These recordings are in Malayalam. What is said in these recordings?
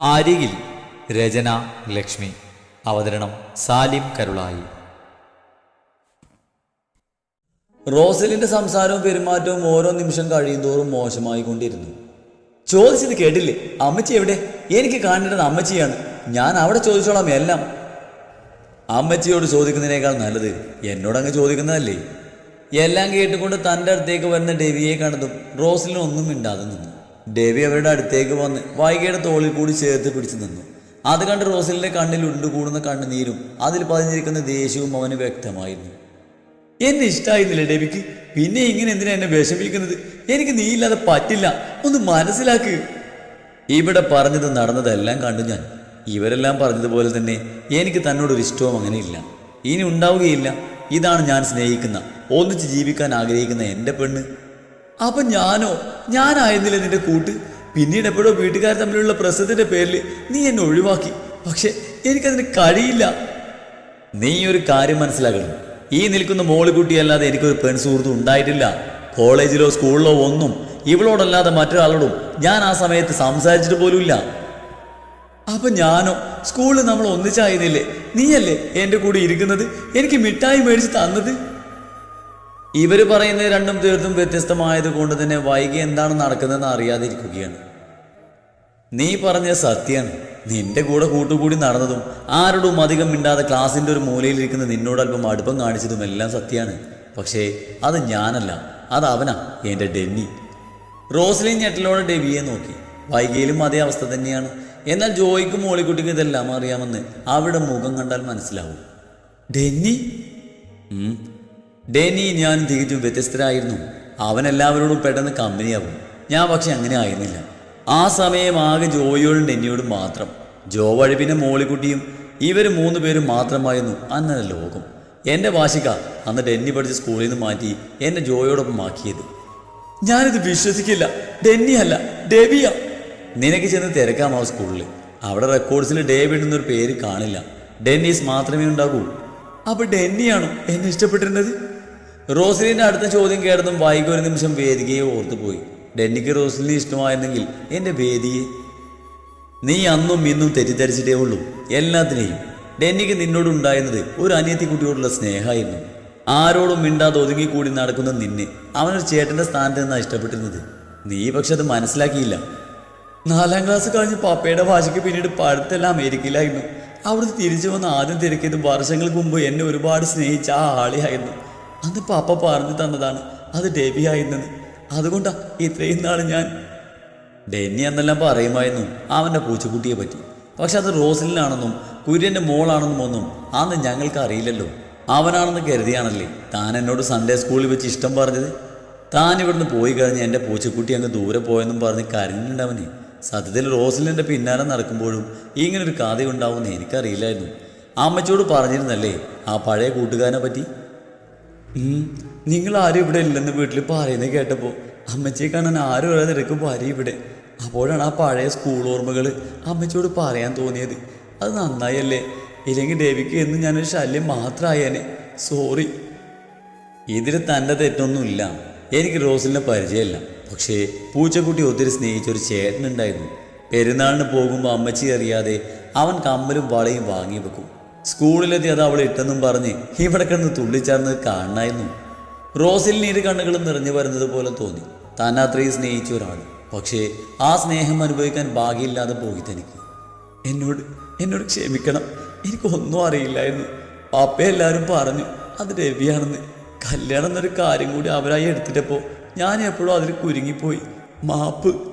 അരികിൽ രചന ലക്ഷ്മി അവതരണം സാലിം കരുളായി. റോസലിന്റെ സംസാരവും പെരുമാറ്റവും ഓരോ നിമിഷം കഴിയുന്തോറും മോശമായി കൊണ്ടിരുന്നു ചോദിച്ചത് കേട്ടില്ലേ? അമ്മച്ചി എവിടെ? എനിക്ക് കാണേണ്ടത് അമ്മച്ചിയാണ്. ഞാൻ അവിടെ ചോദിച്ചോളാം എല്ലാം. അമ്മച്ചിയോട് ചോദിക്കുന്നതിനേക്കാൾ നല്ലത് എന്നോടങ്ങ് ചോദിക്കുന്നതല്ലേ? എല്ലാം കേട്ടുകൊണ്ട് തന്റെ അടുത്തേക്ക് വരുന്ന ഡെവിയെ കണ്ടതും റോസലിനൊന്നും മിണ്ടാതെ നിന്നു. ഡെവി അവരുടെ അടുത്തേക്ക് വന്ന് വൈകിയുടെ തോളിൽ കൂടി ചേർത്ത് പിടിച്ചു നിന്നു. അത് കണ്ട് റോസലിന്റെ കണ്ണിൽ ഉണ്ടുകൂടുന്ന കണ്ണുനീരും അതിൽ പതിഞ്ഞിരിക്കുന്ന ദേഷ്യവും അവന് വ്യക്തമായിരുന്നു. എന്നെ ഇഷ്ടമായിരുന്നില്ല ദേവിക്ക്? പിന്നെ ഇങ്ങനെ എന്തിനാ എന്നെ വിഷമിക്കുന്നത് എനിക്ക് നീ ഇല്ലാതെ പറ്റില്ല. ഒന്ന് മനസ്സിലാക്ക്. ഇവിടെ പറഞ്ഞത് നടന്നതെല്ലാം കണ്ടു ഞാൻ. ഇവരെല്ലാം പറഞ്ഞതുപോലെ തന്നെ എനിക്ക് തന്നോടൊരു ഇഷ്ടവും അങ്ങനെയില്ല. ഇനി ഉണ്ടാവുകയില്ല. ഇതാണ് ഞാൻ സ്നേഹിക്കുന്ന ഒന്നിച്ച് ജീവിക്കാൻ ആഗ്രഹിക്കുന്ന എന്റെ പെണ്ണ്. അപ്പൊ ഞാനോ? ഞാനായിരുന്നില്ല നിന്റെ കൂട്ട്? പിന്നീട് എപ്പോഴോ വീട്ടുകാർ തമ്മിലുള്ള പ്രശ്നത്തിന്റെ പേരിൽ നീ എന്നെ ഒഴിവാക്കി. പക്ഷെ എനിക്കതിന് കഴിയില്ല. നീ ഒരു കാര്യം മനസ്സിലാക്കണം. ഈ നിൽക്കുന്ന മോളിക്കുട്ടിയല്ലാതെ എനിക്കൊരു പെൺ സുഹൃത്തും ഉണ്ടായിട്ടില്ല. കോളേജിലോ സ്കൂളിലോ ഒന്നും ഇവളോടല്ലാതെ മറ്റൊരാളോടും ഞാൻ ആ സമയത്ത് സംസാരിച്ചിട്ട് പോലുമില്ല. അപ്പൊ ഞാനോ? സ്കൂളിൽ നമ്മൾ ഒന്നിച്ചായിരുന്നില്ലേ? നീയല്ലേ എന്റെ കൂടെ ഇരിക്കുന്നത്? എനിക്ക് മിഠായി മേടിച്ച് തന്നത്? ഇവർ പറയുന്നത് രണ്ടും തീർത്തും വ്യത്യസ്തമായത് കൊണ്ട് തന്നെ വൈകി എന്താണ് നടക്കുന്നതെന്ന് അറിയാതിരിക്കുകയാണ്. നീ പറഞ്ഞ സത്യാണ് നിന്റെ കൂടെ കൂട്ടുകൂടി നടന്നതും ആരോടും അധികം മിണ്ടാതെ ക്ലാസിന്റെ ഒരു മൂലയിലിരിക്കുന്ന നിന്നോട് അല്പം അടുപ്പം കാണിച്ചതും എല്ലാം സത്യമാണ്. പക്ഷേ അത് ഞാനല്ല അത് അവനാ എന്റെ ഡെന്നി. റോസ്ലിൻ ഞെട്ടലോടെ ഡെവിയെ നോക്കി. വൈകിയിലും അതേ അവസ്ഥ തന്നെയാണ്. എന്നാൽ ജോയിക്കും മോളിക്കുട്ടിക്കും ഇതെല്ലാം അറിയാമെന്ന് അവിടെ മുഖം കണ്ടാൽ മനസ്സിലാവും. ഡെന്നി? ഉം. ഡെന്നി ഞാനും തികച്ചും വ്യത്യസ്തരായിരുന്നു. അവൻ എല്ലാവരോടും പെട്ടെന്ന് കമ്പനിയാവും. ഞാൻ പക്ഷെ അങ്ങനെ ആയിരുന്നില്ല. ആ സമയം ആകെ ജോയിയോടും ഡെന്നിയോടും മാത്രം. ജോ വഴി മോളിക്കുട്ടിയും ഇവർ മൂന്ന് പേരും മാത്രമായിരുന്നു അന്നത്തെ ലോകം. എന്റെ വാശിക അന്ന് ഡെന്നി പഠിച്ച സ്കൂളിൽ നിന്ന് മാറ്റി എന്നെ ജോയോടൊപ്പം ആക്കിയത്. ഞാനിത് വിശ്വസിക്കില്ല. ഡെന്നി അല്ല ഡെബിയ നിനക്ക് ചെന്ന് തിരക്കാമോ സ്കൂളിൽ അവിടെ റെക്കോർഡ്സിൽ ഡേവിഡ് എന്നൊരു പേര് കാണില്ല. ഡെന്നീസ് മാത്രമേ ഉണ്ടാകൂ. അപ്പൊ ഡെന്നിയാണോ എന്നെ ഇഷ്ടപ്പെട്ടിരുന്നത്? റോസലിന്റെ അടുത്ത ചോദ്യം കേട്ടതും വൈകി ഒരു നിമിഷം വേദികയെ ഓർത്തുപോയി. ഡെന്നിക്ക് റോസലിനെ ഇഷ്ടമായിരുന്നെങ്കിൽ എന്റെ വേദിയെ നീ അന്നും ഇന്നും തെറ്റിദ്ധരിച്ചിട്ടേ ഉള്ളൂ. എല്ലാത്തിനെയും. ഡെന്നിക്ക് നിന്നോടുണ്ടായിരുന്നത് ഒരു അനിയത്തി കുട്ടിയോടുള്ള സ്നേഹമായിരുന്നു. ആരോടും മിണ്ടാതെ ഒതുങ്ങിക്കൂടി നടക്കുന്ന നിന്നെ അവനൊരു ചേട്ടന്റെ സ്ഥാനത്ത് നിന്നാണ് ഇഷ്ടപ്പെട്ടിരുന്നത്. നീ പക്ഷെ അത് മനസ്സിലാക്കിയില്ല. നാലാം ക്ലാസ് കഴിഞ്ഞ് പപ്പയുടെ ഭാഷയ്ക്ക് പിന്നീട് പഠിത്തെല്ലാം അമേരിക്കയിലായിരുന്നു. അവിടുന്ന് തിരിച്ചു വന്ന് ആദ്യം തിരക്കിയത് വർഷങ്ങൾക്ക് മുമ്പ് എന്നെ ഒരുപാട് സ്നേഹിച്ച ആ ആളെയായിരുന്നു. അന്ന് പാപ്പ പറഞ്ഞു തന്നതാണ്. അത് ഡെബി ആയിരുന്നെന്ന് അതുകൊണ്ടാ ഇത്രയും നാൾ ഞാൻ ഡെന്നി എന്നെല്ലാം പറയുമായിരുന്നു അവന്റെ പൂച്ചക്കുട്ടിയെ പറ്റി. പക്ഷെ അത് റോസലിനാണെന്നും കുര്യന്റെ മോളാണെന്നും ഒന്നും അന്ന് ഞങ്ങൾക്ക് അറിയില്ലല്ലോ. അവനാണെന്ന് കരുതിയാണല്ലേ താൻ എന്നോട് സൺഡേ സ്കൂളിൽ വെച്ച് ഇഷ്ടം പറഞ്ഞത്? താൻ ഇവിടുന്ന് പോയി കഴിഞ്ഞ് എന്റെ പൂച്ചക്കുട്ടി അങ്ങ് ദൂരെ പോയെന്നും പറഞ്ഞ് കരഞ്ഞിട്ടുണ്ടവനെ സത്യത്തിൽ റോസലിന്റെ പിന്നാലെ നടക്കുമ്പോഴും ഇങ്ങനൊരു കഥയുണ്ടാവുമെന്ന് എനിക്കറിയില്ലായിരുന്നു. അമ്മച്ചോട് പറഞ്ഞിരുന്നല്ലേ ആ പഴയ കൂട്ടുകാരനെ പറ്റി? നിങ്ങൾ ആരും ഇവിടെ ഇല്ലെന്ന് വീട്ടിൽ പറയുന്നത് കേട്ടപ്പോൾ അമ്മച്ചിയെ കാണാൻ ആരും ഒരാൾ നിരക്കും വരി ഇവിടെ. അപ്പോഴാണ് ആ പഴയ സ്കൂൾ ഓർമ്മകൾ അമ്മച്ചിയോട് പറയാൻ തോന്നിയത്. അത് നന്നായല്ലേ? ഇല്ലെങ്കിൽ ദേവിക്ക് എന്ന് ഞാനൊരു ശല്യം മാത്രമായേനെ സോറി ഇതിൽ തന്റെ തെറ്റൊന്നുമില്ല. എനിക്ക് റോസിലിനെ പരിചയമില്ല. പക്ഷേ പൂച്ചക്കുട്ടി ഒത്തിരി സ്നേഹിച്ചൊരു ചേട്ടനുണ്ടായിരുന്നു. പെരുന്നാളിന് പോകുമ്പോൾ അമ്മച്ചി അറിയാതെ അവൻ കമ്മലും വളയും വാങ്ങി വെക്കും. സ്കൂളിലെത്തി അത് അവൾ ഇട്ടെന്നും പറഞ്ഞ് ഇവിടെ കിടന്ന് തുള്ളിച്ചാർന്ന് കാണായിരുന്നു റോസിലിന് നീര് കണ്ണുകളും നിറഞ്ഞു വരുന്നത് പോലെ തോന്നി. താൻ അത്രയും സ്നേഹിച്ച ഒരാൾ പക്ഷേ ആ സ്നേഹം അനുഭവിക്കാൻ ഭാഗ്യമില്ലാതെ പോയി തനിക്ക്. എന്നോട് എന്നോട് ക്ഷമിക്കണം. എനിക്കൊന്നും അറിയില്ലായിരുന്നു. പാപ്പ എല്ലാവരും പറഞ്ഞു അത് രവിയാണെന്ന്. കല്യാണം എന്നൊരു കാര്യം കൂടി അവരായി എടുത്തിട്ടപ്പോൾ ഞാൻ എപ്പോഴും അതിൽ കുരുങ്ങിപ്പോയി. മാപ്പ്.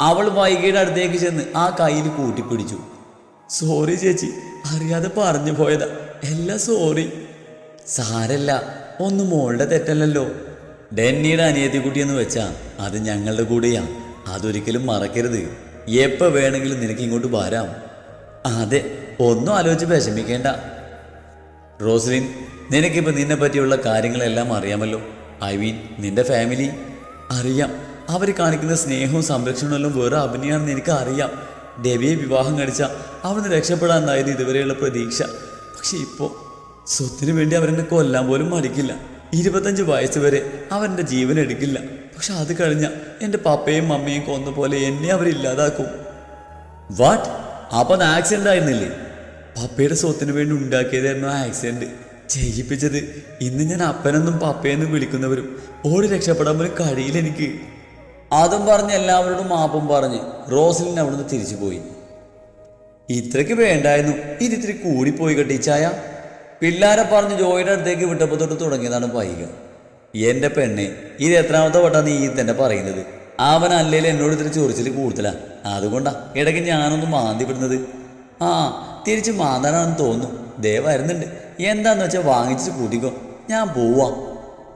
അവൾ വൈകിയുടെ അടുത്തേക്ക് ചെന്ന് ആ കയ്യിൽ കൂട്ടിപ്പിടിച്ചു. സോറി ചേച്ചി. അറിയാതെ പറഞ്ഞു പോയതാ. എല്ലാം സോറി സാരല്ല ഒന്ന് മോളുടെ തെറ്റല്ലല്ലോ. ഡെന്നിയുടെ അനിയത്തിക്കുട്ടി എന്ന് വെച്ചാ അത് ഞങ്ങളുടെ കൂടെയാ. അതൊരിക്കലും മറക്കരുത്. എപ്പോ വേണമെങ്കിലും നിനക്ക് ഇങ്ങോട്ട് വരാം. അതെ ഒന്നും ആലോചിച്ച് വിഷമിക്കേണ്ട. റോസ്ലിൻ നിനക്കിപ്പോൾ നിന്നെ പറ്റിയുള്ള കാര്യങ്ങളെല്ലാം അറിയാമല്ലോ. ഐ മീൻ നിന്റെ ഫാമിലി. അറിയാം അവർ കാണിക്കുന്ന സ്നേഹവും സംരക്ഷണവും എല്ലാം വേറെ അഭിനയാണെന്ന് എനിക്ക് ഡെവിയെ വിവാഹം കഴിച്ച അവന് രക്ഷപ്പെടാനായിരുന്നു ഇതുവരെയുള്ള പ്രതീക്ഷ. പക്ഷെ ഇപ്പോൾ സ്വത്തിന് വേണ്ടി അവരെന്നെ കൊല്ലാൻ പോലും മടിക്കില്ല. ഇരുപത്തഞ്ച് വയസ്സ് വരെ അവന്റെ ജീവൻ എടുക്കില്ല. പക്ഷെ അത് കഴിഞ്ഞ എന്റെ പപ്പയും മമ്മയും കൊന്ന പോലെ എന്നെ അവരില്ലാതാക്കും. വാട്ട് അപ്പൊ ആക്സിഡന്റ് ആയിരുന്നില്ലേ? പപ്പയുടെ സ്വത്തിന് വേണ്ടി ഉണ്ടാക്കിയതായിരുന്നു ആക്സിഡന്റ് ചെയ്യിപ്പിച്ചത് ഇന്ന് ഞാൻ അപ്പനെന്നും പപ്പയെന്നും വിളിക്കുന്നവരും. ഓടി രക്ഷപ്പെടാൻ പോലും കഴിയില്ല എനിക്ക്. അതും പറഞ്ഞ് എല്ലാവരോടും മാപ്പും പറഞ്ഞ് റോസലിൻ അവിടുന്ന് തിരിച്ചു പോയി. ഇത്രയ്ക്ക് വേണ്ടായിരുന്നു. ഇത് ഇത്തിരി കൂടിപ്പോയി കെട്ടിച്ചായ പിള്ളാരെ പറഞ്ഞ് ജോയിയുടെ അടുത്തേക്ക് വിട്ടപ്പോൾ തൊട്ട് തുടങ്ങിയതാണ് പൈക. എന്റെ പെണ്ണെ ഇത് എത്രാമത്തെ വട്ടാ നീ തന്നെ പറയുന്നത്? അവൻ അല്ലേലും എന്നോട് ഇത്തിരി ചൊറിച്ചിൽ കൂടുതലാ. അതുകൊണ്ടാ ഇടയ്ക്ക് ഞാനൊന്ന് മാന്തി വിടുന്നത് ആ തിരിച്ച് മാന്താനാണെന്ന് തോന്നുന്നു. ദേ വരുന്നുണ്ട്. എന്താന്ന് വെച്ചാൽ വാങ്ങിച്ച് കൂട്ടിക്കോ. ഞാൻ പോവാ.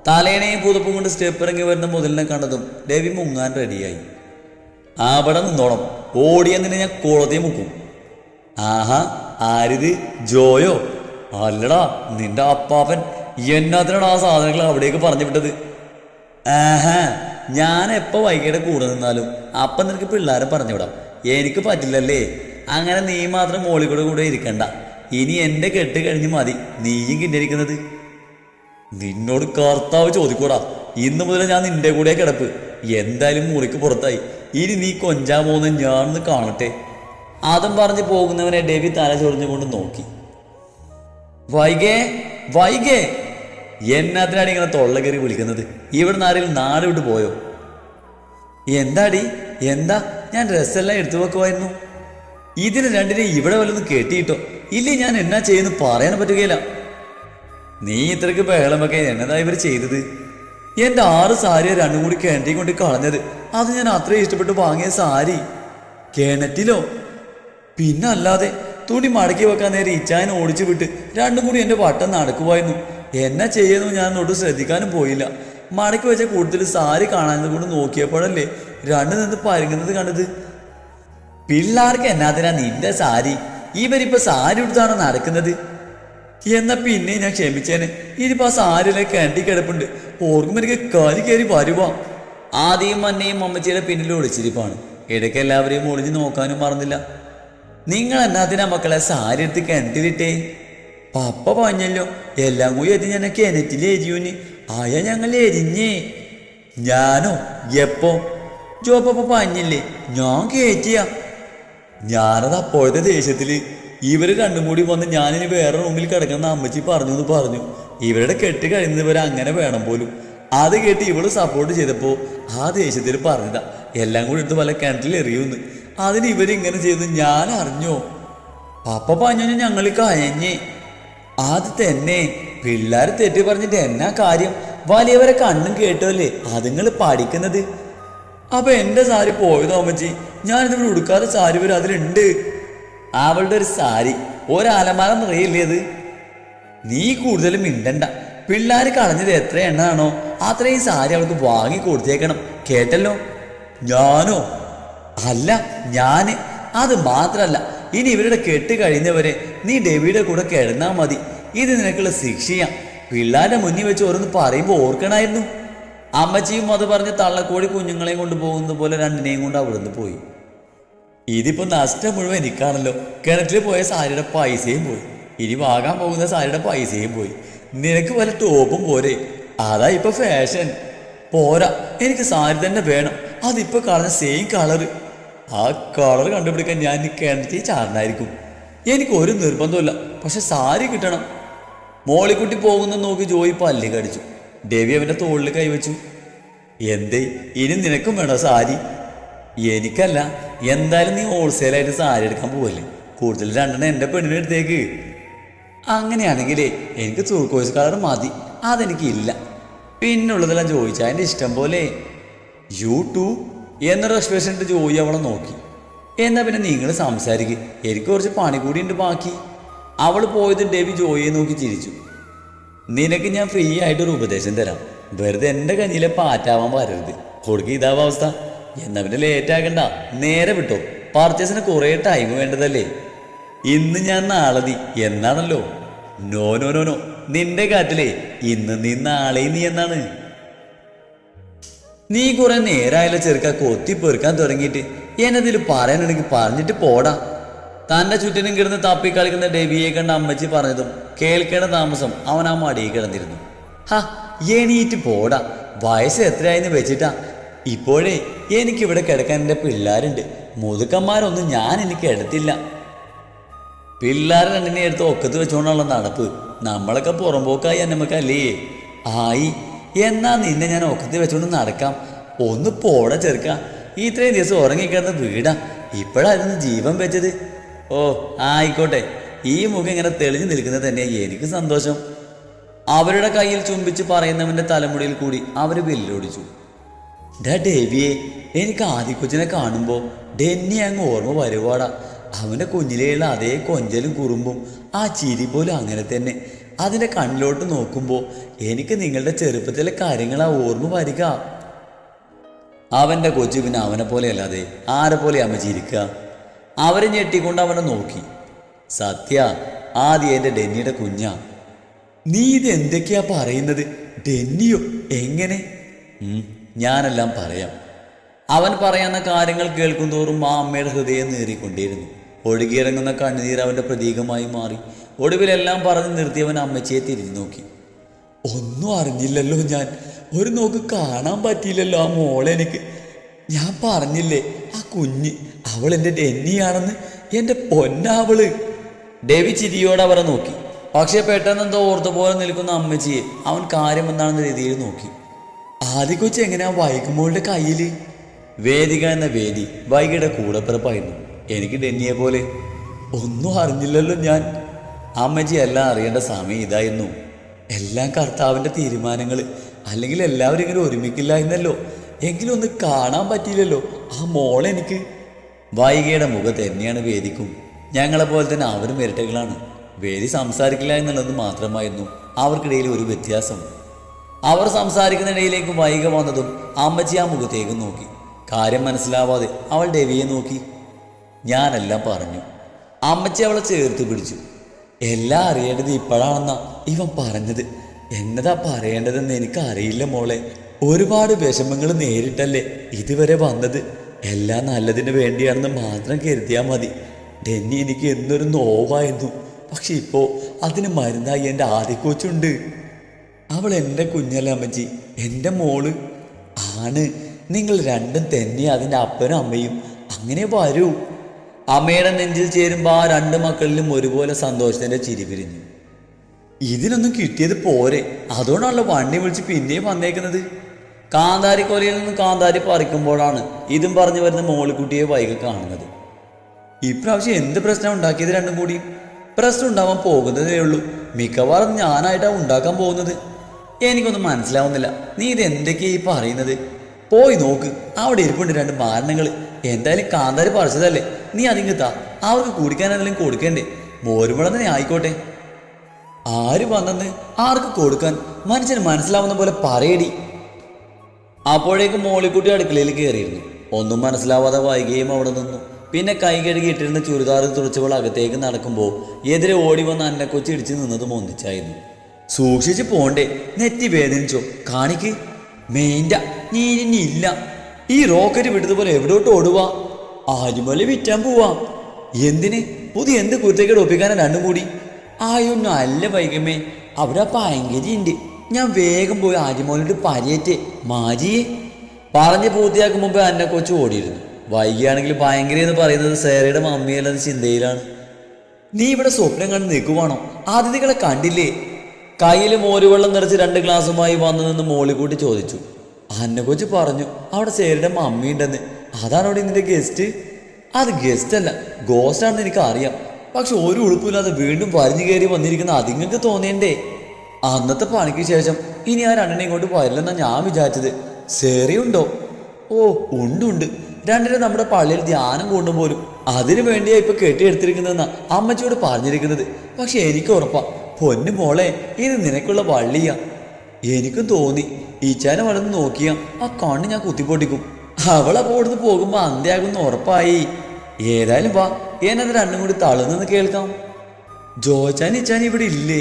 തലേണയും പുതുപ്പും കൊണ്ട് സ്റ്റെപ്പ് ഇറങ്ങി വരുന്ന മുതലിനെ കണ്ടതും രവി മുങ്ങാൻ റെഡിയായി അവിടെ നിന്നോണം. ഓടിയെന്നിനെ ഞാൻ കോളത്തെ മുക്കും. ആഹാ ആരിത്? ജോയോ? അല്ലടാ നിന്റെ അപ്പാപ്പൻ എന്നാത്തിനാണ് ആ സാധനങ്ങൾ അവിടേക്ക് പറഞ്ഞു വിട്ടത്. ആഹാ ഞാൻ എപ്പോ വൈകിട്ട് കൂടെ നിന്നാലും അപ്പം നിനക്ക് പിള്ളേരെ പറഞ്ഞു വിടാം. എനിക്ക് പറ്റില്ലല്ലേ? അങ്ങനെ നീ മാത്രം മോളിക്കൂടെ കൂടെ ഇരിക്കണ്ട. ഇനി എന്റെ കെട്ട് കഴിഞ്ഞ് മതി. നീയും കിന്നിരിക്കുന്നത് നിന്നോട് കർത്താവ് ചോദിക്കൂടാ. ഇന്ന് മുതൽ ഞാൻ നിന്റെ കൂടെ കിടപ്പ്. എന്തായാലും മുറിക്ക് പുറത്തായി. ഇനി നീ കൊഞ്ചാൻ പോകുന്ന ഞാനൊന്ന് കാണട്ടെ. ആദം പറഞ്ഞ് പോകുന്നവനെ ഡേവി തല ചൊറിഞ്ഞുകൊണ്ട് നോക്കി. വൈകേ വൈകേ. എന്നാത്തിനാണ് ഇങ്ങനെ തൊള്ള കയറി വിളിക്കുന്നത്. ഇവിടെ ആരെങ്കിലും നാട് വിട്ട് പോയോ? എന്താടി? എന്താ? ഞാൻ ഡ്രസ്സെല്ലാം എടുത്തു വെക്കുമായിരുന്നു ഇതിന് രണ്ടിനെ ഇവിടെ വല്ലതും കെട്ടിയിട്ടോ? ഇല്ലേ ഞാൻ എന്നാ ചെയ്യുന്നു? പറയാൻ പറ്റുകയില്ല. നീ ഇത്രക്ക് ബഹളമൊക്കെ എന്നതാ ഇവർ ചെയ്തത്? എന്റെ ആറ് സാരിയെ രണ്ടും കൂടി കിണറ്റി കൊണ്ട് കളഞ്ഞത്. അത് ഞാൻ അത്രയും ഇഷ്ടപ്പെട്ട് വാങ്ങിയ സാരി. കിണറ്റിലോ? പിന്നെ അല്ലാതെ തുണി മടക്കി വെക്കാൻ നേരെ ഇച്ചായനെ ഓടിച്ചു വിട്ട് രണ്ടും കൂടി എന്റെ വട്ടം നടക്കുമായിരുന്നു എന്നാ ചെയ്യുന്നു ഞാൻ ഒട്ടും ശ്രദ്ധിക്കാനും പോയില്ല. മടക്കി വെച്ച കൂടുതൽ സാരി കാണാനത് കൊണ്ട് നോക്കിയപ്പോഴല്ലേ രണ്ടു നിന്ന് പരുങ്ങുന്നത് കണ്ടത്. പിള്ളേർക്ക് എന്നാത്തിനാ നിന്റെ സാരി? ഇവരിപ്പോ സാരി എടുത്താണോ നടക്കുന്നത്? എന്നാ പിന്നെ ഞാൻ ക്ഷമിച്ചേനെ. ഇനി ആ സാരിയിലെ കണ്ടി കിടപ്പുണ്ട്. ഓർക്കുമ്പോ എനിക്ക് കാലി കയറി വരുവാ. ആദ്യം അന്നയും അമ്മച്ചിയുടെ പിന്നിൽ ഒളിച്ചിരിപ്പാണ്. ഇടയ്ക്ക് എല്ലാവരെയും ഒളിഞ്ഞു നോക്കാനും മറന്നില്ല. നിങ്ങൾ എന്നാത്തിനാ മക്കളെ സാരി എടുത്ത് കിണറ്റിലിട്ടേ പപ്പ പറഞ്ഞല്ലോ എല്ലാം കൂടി എത്തി ഞാൻ കിണറ്റിൽ എരിയൂന്. ആയ ഞങ്ങൾ എരിഞ്ഞേ. ഞാനോ? എപ്പോ? ജോപ്പ പറഞ്ഞില്ലേ ഞാൻ കയറ്റിയ ഞാനത് അപ്പോഴത്തെ ദേഷ്യത്തിൽ. ഇവർ രണ്ടും കൂടി വന്ന് ഞാനിനി വേറെ റൂമിൽ കിടക്കുന്ന അമ്മച്ചി പറഞ്ഞു എന്ന് പറഞ്ഞു. ഇവരുടെ കെട്ട് കഴിയുന്നവരെ അങ്ങനെ വേണം പോലും. അത് കേട്ട് ഇവൾ സപ്പോർട്ട് ചെയ്തപ്പോൾ ആ ദേഷ്യത്തിൽ പറഞ്ഞതാ എല്ലാം കൂടി എടുത്ത് പല കിണറ്റിൽ എറിയുമെന്ന് അതിന് ഇവരിങ്ങനെ ചെയ്ത് ഞാൻ അറിഞ്ഞോ? പപ്പ പറഞ്ഞു ഞങ്ങൾ കയഞ്ഞേ അത് തന്നെ. പിള്ളേർ തെറ്റി പറഞ്ഞിട്ട് എന്നാ കാര്യം? വലിയവരെ കണ്ണും കേട്ടോല്ലേ അതുങ്ങൾ പഠിക്കുന്നത്? അപ്പൊ എന്റെ സാരി പോയതോ അമ്മച്ചി. ഞാനിതിവിടെ ഉടുക്കാതെ സാരി വരെ അതിലുണ്ട്. അവളുടെ ഒരു സാരി. ഒരലമാര നിറയില്ലേ അത് നീ കൂടുതലും മിണ്ടണ്ട. പിള്ളേർ കളഞ്ഞത് എത്ര എണ്ണാണോ അത്രയും സാരി അവൾക്ക് വാങ്ങി കൊടുത്തേക്കണം. കേട്ടല്ലോ? ഞാനോ? അല്ല ഞാൻ. അത് മാത്രല്ല ഇനി ഇവരുടെ കെട്ട് കഴിയുന്നവരെ നീ ഡെവിയുടെ കൂടെ കിടന്നാ മതി. ഇത് നിനക്കുള്ള ശിക്ഷയാ. പിള്ളാരെ മുന്നിൽ വെച്ച് ഓരോന്ന് പറയുമ്പോൾ ഓർക്കണായിരുന്നു. അമ്മച്ചിയും അത് പറഞ്ഞ് തള്ളക്കോടി കുഞ്ഞുങ്ങളെയും കൊണ്ട് പോകുന്നതുപോലെ രണ്ടിനെയും കൊണ്ട് അവിടുന്ന് പോയി. ഇതിപ്പോ നഷ്ടം മുഴുവൻ എനിക്കാണല്ലോ. കിണറ്റിൽ പോയ സാരിയുടെ പൈസയും പോയി. ഇനി വാങ്ങാൻ പോകുന്ന സാരിയുടെ പൈസയും പോയി. നിനക്ക് വല്ല ടോപ്പും പോരെ. അതാ ഇപ്പൊ ഫാഷൻ പോരാ. എനിക്ക് സാരി തന്നെ വേണം. അതിപ്പോ കളഞ്ഞ സെയിം കളറ് ആ കളർ കണ്ടുപിടിക്കാൻ ഞാൻ കിണറ്റി ചാടനായിരിക്കും എനിക്ക് ഒരു നിർബന്ധമില്ല പക്ഷെ സാരി കിട്ടണം. മോളിക്കുട്ടി പോകുന്ന നോക്കി ജോയി പല്ലി കടിച്ചു. ദേവി അവന്റെ തോളിൽ കൈവച്ചു. എന്തേ? ഇനി നിനക്കും വേണോ സാരി? എനിക്കല്ല. എന്തായാലും നീ ഹോൾസെയിലായിട്ട് സാരി എടുക്കാൻ പോവല്ലേ? കൂടുതൽ രണ്ടെണ്ണം എന്റെ പെണ്ണിനെ എടുത്തേക്ക്. അങ്ങനെയാണെങ്കിലേ എനിക്ക് തുർക്കോയ്സ് കളർ മതി. അതെനിക്കില്ല. പിന്നുള്ളതെല്ലാം ചോദിച്ചാൽ എന്റെ ഇഷ്ടം പോലെ. യു ടു എന്നൊരു എക്സ്പ്രഷൻ ജോയി അവളെ നോക്കി. എന്നാ പിന്നെ നിങ്ങൾ സംസാരിക്കുക എനിക്ക് കുറച്ച് പണി കൂടി ഉണ്ട് ബാക്കി. അവൾ പോയത് ഡെവി ജോയിയെ നോക്കി ചിരിച്ചു. നിനക്ക് ഞാൻ ഫ്രീ ആയിട്ടൊരു ഉപദേശം തരാം. വെറുതെ എന്റെ കഞ്ഞിലെ പാറ്റാവാൻ വരരുത്. കൊടുക്കുക ഇതാവ അവസ്ഥ. എന്നാ പിന്നെ ലേറ്റ് ആകണ്ട നേരെ വിട്ടോ. പർച്ചേസിന് കുറേ ടൈം വേണ്ടതല്ലേ? ഇന്ന് ഞാൻ നാളെ നീ എന്നാണല്ലോ? നോ നോ നോ നോ നിന്റെ കാറ്റിലേ ഇന്ന് നീ നാളെ നീ എന്നാണ്? നീ കുറെ നേരായാലും ചെറുക്ക കൊത്തി പെറുക്കാൻ തുടങ്ങിയിട്ട്. എന്നതിൽ പറയാനുണ്ടെങ്കിൽ പറഞ്ഞിട്ട് പോടാ. തന്റെ ചുറ്റിനും കിടന്ന് തപ്പി കളിക്കുന്ന ഡെബിയെ കണ്ട അമ്മച്ചി പറഞ്ഞതും കേൾക്കേണ്ട താമസം അവൻ ആ മടിയിൽ കിടന്നിരുന്നു. ഹ എണീറ്റ് പോടാ. വയസ്സ് എത്രയായെന്ന് വെച്ചിട്ടാ? ഇപ്പോഴേ എനിക്കിവിടെ കിടക്കാൻ എന്റെ പിള്ളേരുണ്ട്. മുതുക്കന്മാരൊന്നും ഞാൻ എനിക്ക് എടുത്തില്ല. പിള്ളേരെ രണ്ടിനെ എടുത്ത് ഒക്കത്ത് വെച്ചോണ്ടുള്ള നടപ്പ്? നമ്മളൊക്കെ പുറമ്പോക്കായി അന്നമ്മക്കല്ലേ? ആയി. എന്നാ നിന്നെ ഞാൻ ഒക്കത്ത് വെച്ചോണ്ട് നടക്കാം. ഒന്ന് പോടെ ചെറുക്ക. ഇത്രയും ദിവസം ഉറങ്ങിക്കിടന്ന വീടാ. ഇപ്പോഴായിരുന്നു ജീവൻ വെച്ചത്. ഓ ആയിക്കോട്ടെ. ഈ മുഖം ഇങ്ങനെ തെളിഞ്ഞു നിൽക്കുന്നത് തന്നെ എനിക്ക് സന്തോഷം. അവരുടെ കയ്യിൽ ചുംബിച്ച് പറയുന്നവന്റെ തലമുടിയിൽ കൂടി അവർ വെല്ലുവിളിച്ചു ഡാ ഡേവിയെ എനിക്ക് ആദിക്കൊച്ചിനെ കാണുമ്പോൾ ഡെന്നി അങ്ങ് ഓർമ്മ വരുവാടാ. അവന്റെ കുഞ്ഞിലെയുള്ള അതേ കൊഞ്ചലും കുറുമ്പും ആ ചിരി പോലും അങ്ങനെ തന്നെ. അതിന്റെ കണ്ണിലോട്ട് നോക്കുമ്പോൾ എനിക്ക് നിങ്ങളുടെ ചെറുപ്പത്തിലെ കാര്യങ്ങളാ ഓർമ്മ വരിക. അവന്റെ കൊച്ചു പിന്നെ അവനെ പോലെ അല്ലാതെ ആരെ പോലെ അമ്മ ചിരിക്കുക? അവരെ ഞെട്ടിക്കൊണ്ട് അവനെ നോക്കി. സത്യ ആദ്യ എന്റെ ഡെന്നിയുടെ കുഞ്ഞാ. നീ ഇത് എന്തൊക്കെയാ പറയുന്നത്? ഡെന്നിയോ? എങ്ങനെ? ഞാനെല്ലാം പറയാം. അവൻ പറയുന്ന കാര്യങ്ങൾ കേൾക്കും തോറും ആ അമ്മയുടെ ഹൃദയം നേറിക്കൊണ്ടിരുന്നു ഒഴുകിയിറങ്ങുന്ന കണ്ണുനീർ അവന്റെ പ്രതീകമായി മാറി. ഒടുവിലെല്ലാം പറഞ്ഞു നിർത്തിയവൻ അമ്മച്ചിയെ തിരിഞ്ഞു നോക്കി. ഒന്നും അറിഞ്ഞില്ലല്ലോ ഞാൻ. ഒരു നോക്ക് കാണാൻ പറ്റിയില്ലല്ലോ ആ മോളെ എനിക്ക്. ഞാൻ പറഞ്ഞില്ലേ ആ കുഞ്ഞ് അവൾ എന്റെ ഡെന്നിയാണെന്ന്. എന്റെ പൊന്നാവൾ. ഡെവി ചിരിയോടെ അവരെ നോക്കി. പക്ഷേ പെട്ടെന്ന് എന്തോ ഓർത്ത പോലെ നിൽക്കുന്ന അമ്മച്ചിയെ അവൻ കാര്യമെന്താണെന്ന രീതിയിൽ നോക്കി. ആദ്യ കൊച്ചി എങ്ങനെയാ വൈകുമ്പോളുടെ കയ്യിൽ വേദിക എന്ന വേദി വൈകിയുടെ കൂടപ്പിറപ്പായിരുന്നു. എനിക്ക് ഡെന്നിയെ പോലെ. ഒന്നും അറിഞ്ഞില്ലല്ലോ ഞാൻ. അമ്മജി എല്ലാം അറിയേണ്ട സമയം ഇതായിരുന്നു. എല്ലാം കർത്താവിന്റെ തീരുമാനങ്ങൾ അല്ലെങ്കിൽ എല്ലാവരും ഇങ്ങനെ ഒരുമിക്കില്ല എന്നല്ലോ. എങ്കിലും ഒന്ന് കാണാൻ പറ്റിയില്ലല്ലോ. ആ മോളെനിക്ക് വൈകിയുടെ മുഖത്ത് തന്നെയാണ് വേദിക്കും. ഞങ്ങളെപ്പോലെ തന്നെ അവരും ഇരട്ടകളാണ്. വേദി സംസാരിക്കില്ല എന്നുള്ളത് മാത്രമായിരുന്നു. അവർക്കിടയിൽ ഒരു വ്യത്യാസം. അവർ സംസാരിക്കുന്നിടയിലേക്ക് വൈകി വന്നതും അമ്മച്ചി ആ മുഖത്തേക്ക് നോക്കി. കാര്യം മനസ്സിലാവാതെ അവൾ ദേവിയെ നോക്കി. ഞാനെല്ലാം പറഞ്ഞു. അമ്മച്ചി അവളെ ചേർത്ത് പിടിച്ചു. എല്ലാം അറിയേണ്ടത് ഇപ്പോഴാണെന്നാ ഇവൻ പറഞ്ഞത്. എന്നതാ പറയേണ്ടതെന്ന് എനിക്കറിയില്ല മോളെ. ഒരുപാട് വിഷമങ്ങൾ നേരിട്ടല്ലേ ഇതുവരെ വന്നത്. എല്ലാം നല്ലതിന് വേണ്ടിയാണെന്ന് മാത്രം കരുതിയാൽ മതി. ഡെന്നി എനിക്ക് എന്നൊരു നോവായിരുന്നു പക്ഷെ ഇപ്പോൾ അതിന് മരുന്നായി എന്റെ ആദ്യക്കൊച്ചുണ്ട് അവൾ എന്റെ കുഞ്ഞല്ല അമ്മച്ചി? എന്റെ മോൾ. ആണ്. നിങ്ങൾ രണ്ടും തന്നെ അതിന്റെ അപ്പനും അമ്മയും. അങ്ങനെ വരൂ. അമ്മയുടെ നെഞ്ചിൽ ചേരുമ്പോൾ ആ രണ്ട് മക്കളിലും ഒരുപോലെ സന്തോഷത്തിന്റെ ചിരി പിരിഞ്ഞു ഇതിനൊന്നും കിട്ടിയത് പോരെ? അതുകൊണ്ടാണല്ലോ വണ്ടി വിളിച്ച് പിന്നെയും വന്നേക്കുന്നത്? കാന്താരി കൊലയിൽ നിന്ന് കാന്താരി പറിക്കുമ്പോഴാണ് ഇതും പറഞ്ഞു വരുന്ന മോളിക്കുട്ടിയെ വൈകി കാണുന്നത്. ഇപ്രാവശ്യം എന്ത് പ്രശ്നം ഉണ്ടാക്കിയത് രണ്ടും കൂടി? പ്രശ്നം ഉണ്ടാവാൻ പോകുന്നതേ ഉള്ളൂ. മിക്കവാറും ഞാനായിട്ടാണ് ഉണ്ടാക്കാൻ പോകുന്നത്. എനിക്കൊന്നും മനസ്സിലാവുന്നില്ല. നീ ഇത് എന്തൊക്കെയാ ഈ പറയുന്നത്? പോയി നോക്ക്. അവിടെ ഇരിപ്പുണ്ട് രണ്ട് മാരണങ്ങൾ എന്തായാലും കാന്താരി പറിച്ചതല്ലേ? നീ അതിങ്ങ് താ. അവർക്ക് കുടിക്കാൻ എന്തെങ്കിലും കൊടുക്കണ്ടേ? മോരുമ്പളം തന്നെ ആയിക്കോട്ടെ. ആര് വന്നെന്ന്? ആർക്ക് കൊടുക്കാൻ? മനുഷ്യന് മനസ്സിലാവുന്ന പോലെ പറയടി. അപ്പോഴേക്ക് മോളിക്കുട്ടി അടുക്കളയിൽ കയറിയിരുന്നു ഒന്നും മനസ്സിലാവാതെ വൈകിയും അവിടെ നിന്നു. പിന്നെ കൈ കഴുകി ഇട്ടിരുന്ന ചുരിദാർ തുറച്ചവൾ അകത്തേക്ക് നടക്കുമ്പോൾ എതിരെ ഓടി വന്ന് അന്നക്കൊച്ചി ഇടിച്ച് നിന്നതും ഒന്നിച്ചായിരുന്നു. സൂക്ഷിച്ച് പോണ്ടേ. നെറ്റി വേദനിച്ചോ? കാണിക്ക്. മെയിന്റെ നീ ഇല്ല ഈ റോക്കറ്റ് വിട്ടതുപോലെ എവിടോട്ട് ഓടുവാ? ആരുമലി വിറ്റാൻ പോവാ. എന്തിന്? പുതിയ എന്ത് കുരുത്തേക്കട ഒപ്പിക്കാനാ രണ്ടും കൂടി? ആയൊന്നും അല്ല വൈകമേ അവിടെ ഭയങ്കര ഉണ്ട് ഞാൻ വേഗം പോയി ആര്യമോനോട് പരിയേറ്റേ മാജിയെ. പറഞ്ഞ് പൂർത്തിയാക്കും മുമ്പ് അന്നെ കൊച്ചു ഓടിയിരുന്നു. വൈകിയാണെങ്കിൽ ഭയങ്കര എന്ന് പറയുന്നത് സേറയുടെ മമ്മിയല്ലെന്ന ചിന്തയിലാണ്. നീ ഇവിടെ സ്വപ്നം കണ്ട് നിൽക്കുവാണോ? അതിഥികളെ കണ്ടില്ലേ? കയ്യിൽ മോരുവെള്ളം നിറച്ച് രണ്ട് ഗ്ലാസ്സുമായി വന്നു നിന്ന് മോളിക്കൂട്ടി ചോദിച്ചു. അന്നക്കൊച്ച് പറഞ്ഞു അവിടെ ചേരുടെ മമ്മി ഉണ്ടെന്ന്. അതാണ് അവിടെ നിന്റെ ഗസ്റ്റ് അത് ഗസ്റ്റ് അല്ല ഗോസ്റ്റ് ആണെന്ന് എനിക്ക് അറിയാം പക്ഷെ ഒരു ഉളുപ്പില്ലാതെ വീണ്ടും വരിഞ്ഞു കയറി വന്നിരിക്കുന്ന അതിങ്ങൾക്ക് തോന്നിയണ്ടേ? അന്നത്തെ പണിക്ക് ശേഷം ഇനി ആ രണ്ടിനെ ഇങ്ങോട്ട് വരില്ലെന്നാണ് ഞാൻ വിചാരിച്ചത്. സേറിയുണ്ടോ ഓ ഉണ്ട് ഉണ്ട്. രണ്ടിനെ നമ്മുടെ പള്ളിയിൽ ധ്യാനം കൊണ്ടുപോലും. അതിനു വേണ്ടിയാ ഇപ്പൊ കെട്ടിയെടുത്തിരിക്കുന്നതെന്നാ അമ്മച്ചിയോട് പറഞ്ഞിരിക്കുന്നത്. പക്ഷെ എനിക്ക് ഉറപ്പാ പൊന്നു മോളെ ഇത് നിനക്കുള്ള വള്ളിയാ. എനിക്കും തോന്നി ഈച്ചാനെ വളർന്ന് നോക്കിയ ആ കണ്ണ് ഞാൻ കുത്തിപ്പൊട്ടിക്കും. അവളെ പോടുന്ന് പോകുമ്പോ അന്ത്യാകുന്ന ഉറപ്പായി. ഏതായാലും വാ എന്നത് രണ്ടും കൂടി തളുന്നെന്ന് കേൾക്കാം. ജോച്ചാൻ ഇച്ചാൻ ഇവിടെ ഇല്ലേ?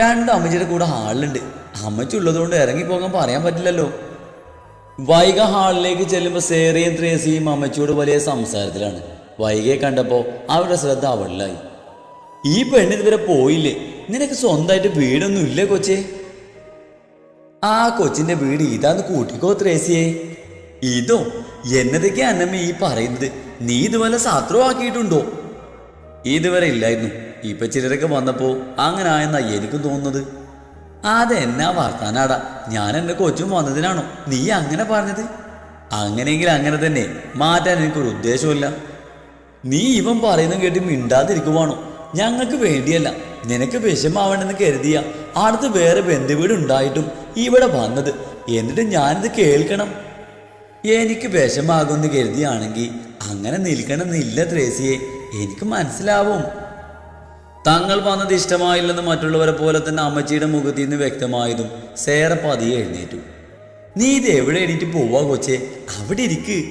രണ്ട് അമ്മച്ചിയുടെ കൂടെ ഹാളിലുണ്ട്. അമ്മച്ചുള്ളതുകൊണ്ട് ഇറങ്ങിപ്പോകാൻ പറയാൻ പറ്റില്ലല്ലോ. വൈക ഹാളിലേക്ക് ചെല്ലുമ്പോൾ സേറിയും ത്രേസിയും അമ്മച്ചിയോട് വലിയ സംസാരത്തിലാണ്. വൈകയെ കണ്ടപ്പോൾ അവരുടെ ശ്രദ്ധ അവളിലായി. ഈ പെണ്ണ് ഇതുവരെ പോയില്ലേ? നിനക്ക് സ്വന്തമായിട്ട് വീടൊന്നും ഇല്ലേ കൊച്ചേ? ആ കൊച്ചിന്റെ വീട് ഇതാന്ന് കൂട്ടിക്കോ ത്രേസിയെ. ഇതോ എന്നതൊക്കെയാ അന്നമ്മ ഈ പറയുന്നത്. നീ ഇതുപോലെ ശത്രുവാക്കിയിട്ടുണ്ടോ? ഇതുവരെ ഇല്ലായിരുന്നു. ഇപ്പൊ ചിലരൊക്കെ വന്നപ്പോ അങ്ങനെ ആയെന്നാ എനിക്കും തോന്നുന്നത്. അതെന്നാ വർത്താനാടാ. ഞാൻ എന്റെ കൊച്ചും വന്നതിനാണോ നീ അങ്ങനെ പറഞ്ഞത്? അങ്ങനെയെങ്കിൽ അങ്ങനെ തന്നെ. മാറ്റാൻ എനിക്കൊരു ഉദ്ദേശമില്ല നീ ഇവൻ പറയുന്നത് കേട്ട് മിണ്ടാതിരിക്കുവാണോ? ഞങ്ങൾക്ക് വേണ്ടിയല്ല. നിനക്ക് വിഷമാവണമെന്ന് കരുതിയ അടുത്ത് വേറെ ബന്ധുവീട് ഉണ്ടായിട്ടും ഇവിടെ വന്നത്. എന്നിട്ട് ഞാനിത് കേൾക്കണം. എനിക്ക് വിഷമാകുമെന്ന് കരുതിയാണെങ്കിൽ അങ്ങനെ നിൽക്കണമെന്നില്ല ത്രേസിയെ. എനിക്ക് മനസ്സിലാവും. തങ്ങൾ വന്നത് ഇഷ്ടമായില്ലെന്ന് മറ്റുള്ളവരെ പോലെ തന്നെ അമ്മച്ചിയുടെ മുഖത്തിൽ നിന്ന് വ്യക്തമായതും സേറ പതിയെ എഴുന്നേറ്റു. നീ ഇത് എവിടെ എണീറ്റ് പോവാ കൊച്ചേ? അവിടെ ഇരിക്ക്.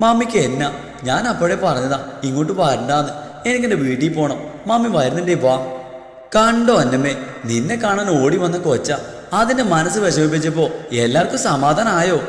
മമ്മിക്ക് എന്നാ? ഞാൻ അപ്പോഴേ പറഞ്ഞതാ. ഇങ്ങോട്ട് വരണ്ടാന്ന്. എനിക്കെന്റെ വീട്ടിൽ പോണം. മമ്മി വരുന്നുണ്ടേ വാ. കണ്ടോ അന്നമ്മേ നിന്നെ കാണാൻ ഓടി വന്ന കൊച്ച. അതിന്റെ മനസ്സ് വിഷമിപ്പിച്ചപ്പോ എല്ലാവർക്കും സമാധാനമായോ